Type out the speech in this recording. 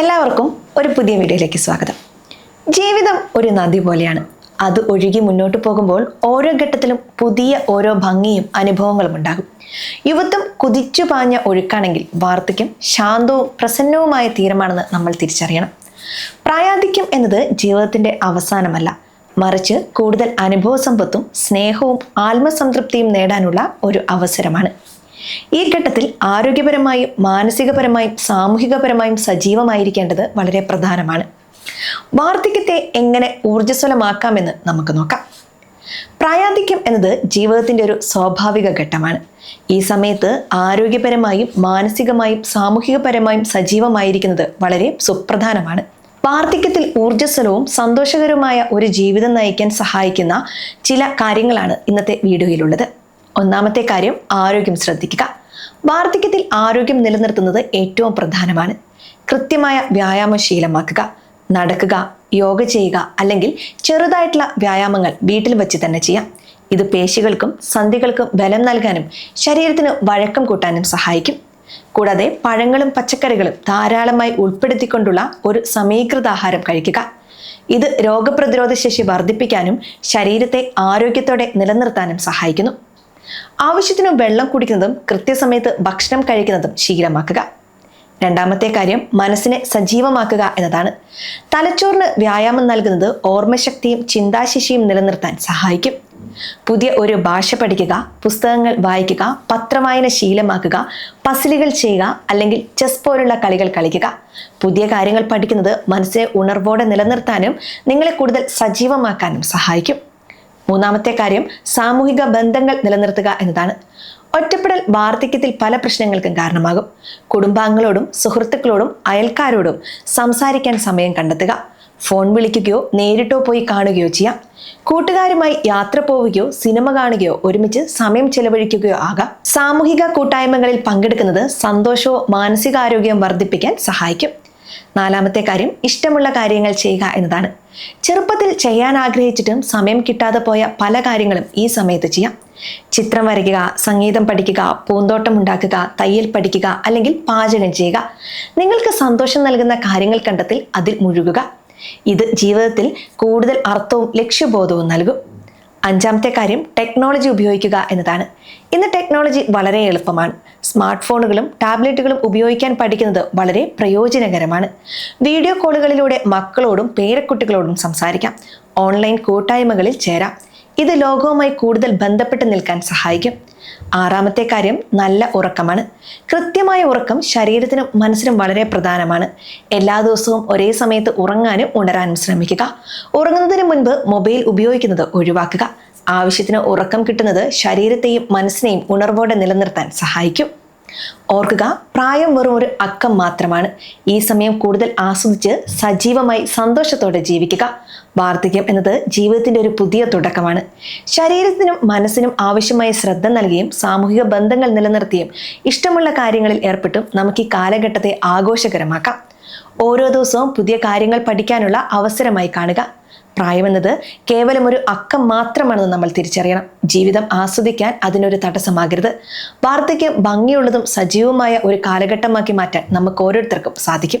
എല്ലാവർക്കും ഒരു പുതിയ വീഡിയോയിലേക്ക് സ്വാഗതം. ജീവിതം ഒരു നദി പോലെയാണ്. അത് ഒഴുകി മുന്നോട്ട് പോകുമ്പോൾ ഓരോ ഘട്ടത്തിലും പുതിയ ഓരോ ഭംഗിയും അനുഭവങ്ങളും ഉണ്ടാകും. യുവത്വം കുതിച്ചു പാഞ്ഞ ഒഴുക്കാണെങ്കിൽ വാർദ്ധക്യം ശാന്തവും പ്രസന്നവുമായ തീരമാണെന്ന് നമ്മൾ തിരിച്ചറിയണം. പ്രായാധിക്യം എന്നത് ജീവിതത്തിന്റെ അവസാനമല്ല. മറിച്ച് കൂടുതൽ അനുഭവ സമ്പത്തും സ്നേഹവും ആത്മസംതൃപ്തിയും നേടാനുള്ള ഒരു അവസരമാണ്. ഈ ഘട്ടത്തിൽ ആരോഗ്യപരമായും മാനസികപരമായും സാമൂഹികപരമായും സജീവമായിരിക്കേണ്ടത് വളരെ പ്രധാനമാണ്. വാർദ്ധക്യത്തെ എങ്ങനെ ഊർജസ്വലമാക്കാമെന്ന് നമുക്ക് നോക്കാം. പ്രായാധിക്യം എന്നത് ജീവിതത്തിന്റെ ഒരു സ്വാഭാവിക ഘട്ടമാണ്. ഈ സമയത്ത് ആരോഗ്യപരമായും മാനസികമായും സാമൂഹികപരമായും സജീവമായിരിക്കുന്നത് വളരെ സുപ്രധാനമാണ്. വാർദ്ധക്യത്തിൽ ഊർജസ്വലവും സന്തോഷകരവുമായ ഒരു ജീവിതം നയിക്കാൻ സഹായിക്കുന്ന ചില കാര്യങ്ങളാണ് ഇന്നത്തെ വീഡിയോയിലുള്ളത്. ഒന്നാമത്തെ കാര്യം ആരോഗ്യം ശ്രദ്ധിക്കുക. വാർദ്ധക്യത്തിൽ ആരോഗ്യം നിലനിർത്തുന്നത് ഏറ്റവും പ്രധാനമാണ്. കൃത്യമായ വ്യായാമം ശീലമാക്കുക നടക്കുക യോഗ ചെയ്യുക അല്ലെങ്കിൽ ചെറുതായിട്ടുള്ള വ്യായാമങ്ങൾ വീട്ടിൽ വെച്ച് തന്നെ ചെയ്യാം. ഇത് പേശികൾക്കും സന്ധികൾക്കും ബലം നൽകാനും ശരീരത്തിന് വഴക്കം കൂട്ടാനും സഹായിക്കും. കൂടാതെ പഴങ്ങളും പച്ചക്കറികളും ധാരാളമായി ഉൾപ്പെടുത്തിക്കൊണ്ടുള്ള ഒരു സമീകൃത ആഹാരം കഴിക്കുക. ഇത് രോഗപ്രതിരോധ ശേഷി വർദ്ധിപ്പിക്കാനും ശരീരത്തെ ആരോഗ്യത്തോടെ നിലനിർത്താനും സഹായിക്കുന്നു. ആവശ്യത്തിന് വെള്ളം കുടിക്കുന്നതും കൃത്യസമയത്ത് ഭക്ഷണം കഴിക്കുന്നതും ശീലമാക്കുക. രണ്ടാമത്തെ കാര്യം മനസ്സിനെ സജീവമാക്കുക എന്നതാണ്. തലച്ചോറിന് വ്യായാമം നൽകുന്നത് ഓർമ്മശക്തിയും ചിന്താശേഷിയും നിലനിർത്താൻ സഹായിക്കും. പുതിയ ഒരു ഭാഷ പഠിക്കുക പുസ്തകങ്ങൾ വായിക്കുക പത്രവായന ശീലമാക്കുക പസിലുകൾ ചെയ്യുക അല്ലെങ്കിൽ ചെസ് പോലുള്ള കളികൾ കളിക്കുക. പുതിയ കാര്യങ്ങൾ പഠിക്കുന്നത് മനസ്സിനെ ഉണർവോടെ നിലനിർത്താനും നിങ്ങളെ കൂടുതൽ സജീവമാക്കാനും സഹായിക്കും. മൂന്നാമത്തെ കാര്യം സാമൂഹിക ബന്ധങ്ങൾ നിലനിർത്തുക എന്നതാണ്. ഒറ്റപ്പെടൽ വാർദ്ധക്യത്തിൽ പല പ്രശ്നങ്ങൾക്കും കാരണമാകും. കുടുംബാംഗങ്ങളോടും സുഹൃത്തുക്കളോടും അയൽക്കാരോടും സംസാരിക്കാൻ സമയം കണ്ടെത്തുക. ഫോൺ വിളിക്കുകയോ നേരിട്ടോ പോയി കാണുകയോ ചെയ്യാം. കൂട്ടുകാരുമായി യാത്ര പോവുകയോ സിനിമ കാണുകയോ ഒരുമിച്ച് സമയം ചെലവഴിക്കുകയോ ആകാം. സാമൂഹിക കൂട്ടായ്മകളിൽ പങ്കെടുക്കുന്നത് സന്തോഷവും മാനസികാരോഗ്യവും വർദ്ധിപ്പിക്കാൻ സഹായിക്കും. നാലാമത്തെ കാര്യം ഇഷ്ടമുള്ള കാര്യങ്ങൾ ചെയ്യുക എന്നതാണ്. ചെറുപ്പത്തിൽ ചെയ്യാൻ ആഗ്രഹിച്ചിട്ടും സമയം കിട്ടാതെ പോയ പല കാര്യങ്ങളും ഈ സമയത്ത് ചെയ്യാം. ചിത്രം വരയ്ക്കുക സംഗീതം പഠിക്കുക പൂന്തോട്ടം ഉണ്ടാക്കുക തയ്യൽ പഠിക്കുക അല്ലെങ്കിൽ പാചകം ചെയ്യുക. നിങ്ങൾക്ക് സന്തോഷം നൽകുന്ന കാര്യങ്ങൾ കണ്ടെത്തിൽ അതിൽ മുഴുകുക. ഇത് ജീവിതത്തിൽ കൂടുതൽ അർത്ഥവും ലക്ഷ്യബോധവും നൽകും. അഞ്ചാമത്തെ കാര്യം ടെക്നോളജി ഉപയോഗിക്കുക എന്നതാണ്. ഇന്ന് ടെക്നോളജി വളരെ എളുപ്പമാണ്. സ്മാർട്ട് ഫോണുകളും ടാബ്ലറ്റുകളും ഉപയോഗിക്കാൻ പഠിക്കുന്നത് വളരെ പ്രയോജനകരമാണ്. വീഡിയോ കോളുകളിലൂടെ മക്കളോടും പേരക്കുട്ടികളോടും സംസാരിക്കാം. ഓൺലൈൻ കൂട്ടായ്മകളിൽ ചേരാം. ഇത് ലോകവുമായി കൂടുതൽ ബന്ധപ്പെട്ട് നിൽക്കാൻ സഹായിക്കും. ആറാമത്തെ കാര്യം നല്ല ഉറക്കമാണ്. കൃത്യമായ ഉറക്കം ശരീരത്തിനും മനസ്സിനും വളരെ പ്രധാനമാണ്. എല്ലാ ദിവസവും ഒരേ സമയത്ത് ഉറങ്ങാനും ഉണരാനും ശ്രമിക്കുക. ഉറങ്ങുന്നതിന് മുൻപ് മൊബൈൽ ഉപയോഗിക്കുന്നത് ഒഴിവാക്കുക. ആവശ്യത്തിന് ഉറക്കം കിട്ടുന്നത് ശരീരത്തെയും മനസ്സിനെയും ഉണർവോടെ നിലനിർത്താൻ സഹായിക്കും. ഓർക്കുക പ്രായം വെറും ഒരു അക്കം മാത്രമാണ്. ഈ സമയം കൂടുതൽ ആസ്വദിച്ച് സജീവമായി സന്തോഷത്തോടെ ജീവിക്കുക. വാർദ്ധക്യം എന്നത് ജീവിതത്തിന്റെ ഒരു പുതിയ തുടക്കമാണ്. ശരീരത്തിനും മനസ്സിനും ആവശ്യമായ ശ്രദ്ധ നൽകിയും സാമൂഹിക ബന്ധങ്ങൾ നിലനിർത്തിയും ഇഷ്ടമുള്ള കാര്യങ്ങളിൽ ഏർപ്പെട്ടും നമുക്ക് ഈ കാലഘട്ടത്തെ ആഘോഷകരമാക്കാം. ഓരോ ദിവസവും പുതിയ കാര്യങ്ങൾ പഠിക്കാനുള്ള അവസരമായി കാണുക. പ്രായമെന്നത് കേവലം ഒരു അക്കം മാത്രമാണെന്ന് നമ്മൾ തിരിച്ചറിയണം. ജീവിതം ആസ്വദിക്കാൻ അതിനൊരു തടസ്സമാകരുത്. വാർദ്ധക്യം ഭംഗിയുള്ളതും സജീവമായ ഒരു കാലഘട്ടമാക്കി മാറ്റാൻ നമുക്ക് ഓരോരുത്തർക്കും സാധിക്കും.